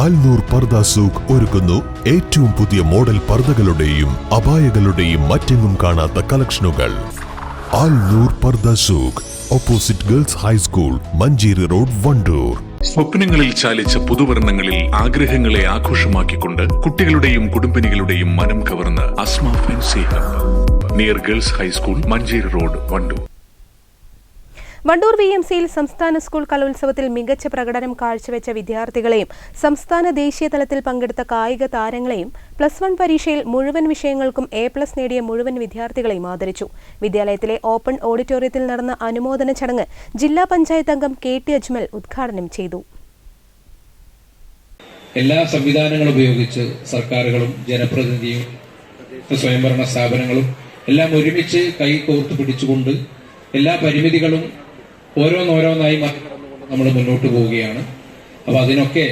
ആൽനൂർ പർദ സൂഖ് ഒരുക്കുന്നു ഏറ്റവും പുതിയ മോഡൽ പർദകളുടെയും അപായകളുടെയും മറ്റെങ്ങും കാണാത്ത കളക്ഷനുകൾ. ആൽനൂർ പർദ സൂഖ് opposite girls high school Manjeri road Wandoor. സ്വപ്നങ്ങളിൽ ചാലിച്ച പുതുവർണങ്ങളിൽ ആഗ്രഹങ്ങളെ ആഘോഷമാക്കിക്കൊണ്ട് കുട്ടികളുടെയും കുടുംബിനികളുടെയും മനം കവർന്ന് Asma fancy hub. Near girls high school Manjeri road Wandoor. Wandoor V M സിയിൽ സംസ്ഥാന സ്കൂൾ കലോത്സവത്തിൽ മികച്ച പ്രകടനം കാഴ്ചവെച്ച വിദ്യാർത്ഥികളെയും സംസ്ഥാന ദേശീയ തലത്തിൽ പങ്കെടുത്ത കായിക താരങ്ങളെയും പ്ലസ് വൺ പരീക്ഷയിൽ മുഴുവൻ വിഷയങ്ങൾക്കും എ പ്ലസ് നേടിയ മുഴുവൻ വിദ്യാർത്ഥികളെയും ആദരിച്ചു. വിദ്യാലയത്തിലെ ഓപ്പൺ ഓഡിറ്റോറിയത്തിൽ നടന്ന അനുമോദന ചടങ്ങ് ജില്ലാ പഞ്ചായത്ത് അംഗം കെ ടി അജ്മൽ ഉദ്ഘാടനം ചെയ്തു. എല്ലാ സംവിധാനങ്ങളും ഉപയോഗിച്ച് സർക്കാരുകളും ജനപ്രതിനിധിയും സ്വയംഭരണ സ്ഥാപനങ്ങളും എല്ലാം ഒരുമിച്ച് കൈ കോർത്ത് പിടിച്ചുകൊണ്ട് എല്ലാ പരിമിതികളും ഓരോന്നോരോന്നായി മറികടന്നുകൊണ്ട് നമ്മൾ മുന്നോട്ട് പോവുകയാണ്. അപ്പോൾ അതിനൊക്കെ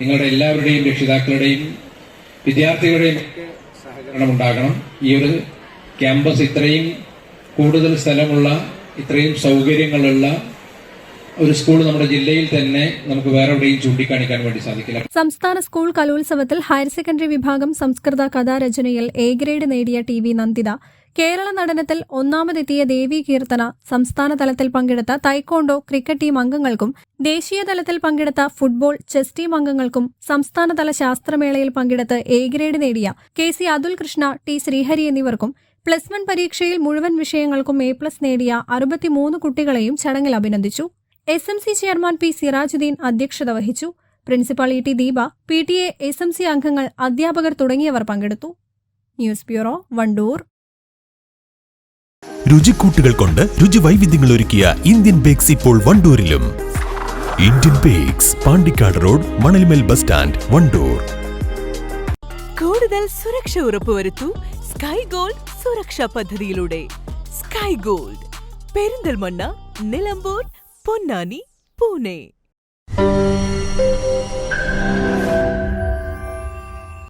നിങ്ങളുടെ എല്ലാവരുടെയും രക്ഷിതാക്കളുടെയും വിദ്യാർത്ഥികളുടെയും സഹകരണം ഉണ്ടാകണം. ഈ ഒരു ക്യാമ്പസ് ഇത്രയും കൂടുതൽ സ്ഥലമുള്ള ഇത്രയും സൗകര്യങ്ങളുള്ള ഒരു സ്കൂൾ നമ്മുടെ ജില്ലയിൽ തന്നെ നമുക്ക് വേറെ എവിടെയും ചൂണ്ടിക്കാണിക്കാൻ വേണ്ടി സാധിക്കില്ല. സംസ്ഥാന സ്കൂൾ കലോത്സവത്തിൽ ഹയർ സെക്കൻഡറി വിഭാഗം സംസ്കൃത കഥാരചനയിൽ എ ഗ്രേഡ് നേടിയ ടി വി നന്ദിത. കേരള നടനത്തിൽ ഒന്നാമതെത്തിയ ദേവി കീർത്തന സംസ്ഥാന തലത്തിൽ പങ്കെടുത്ത തൈക്കോണ്ടോ ക്രിക്കറ്റ് ടീം അംഗങ്ങൾക്കും ദേശീയ തലത്തിൽ പങ്കെടുത്ത ഫുട്ബോൾ ചെസ് ടീം അംഗങ്ങൾക്കും സംസ്ഥാനതല ശാസ്ത്രമേളയിൽ പങ്കെടുത്ത് എ ഗ്രേഡ് നേടിയ K C Athul Krishna T Sreehari എന്നിവർക്കും പ്ലസ് വൺ പരീക്ഷയിൽ മുഴുവൻ വിഷയങ്ങൾക്കും എ പ്ലസ് നേടിയ അറുപത്തിമൂന്ന് കുട്ടികളെയും ചടങ്ങിൽ അഭിനന്ദിച്ചു. S M C chairman P Sirajuddin അധ്യക്ഷത വഹിച്ചു. Principal E T Deepa P T A S M C അംഗങ്ങൾ അധ്യാപകർ തുടങ്ങിയവർ പങ്കെടുത്തു. News bureau Wandoor. രുചിക്കൂട്ടുകൾ കൊണ്ട് രുചി വൈവിധ്യങ്ങൾ ഒരുക്കിയ ഇന്ത്യൻ ബേക്സ് ഇപ്പോൾ വണ്ടൂരിലും. Indian bakes Pandikkad road Manalmel bus stand Wandoor. കൂടുതൽ സുരക്ഷ ഉറപ്പുവരുത്തൂ സ്കൈ ഗോൾഡ് സുരക്ഷാ പദ്ധതിയിലൂടെ. Sky gold. പെരിന്തൽമണ്ണ നിലമ്പൂർ പൊന്നാനി പൂനെ.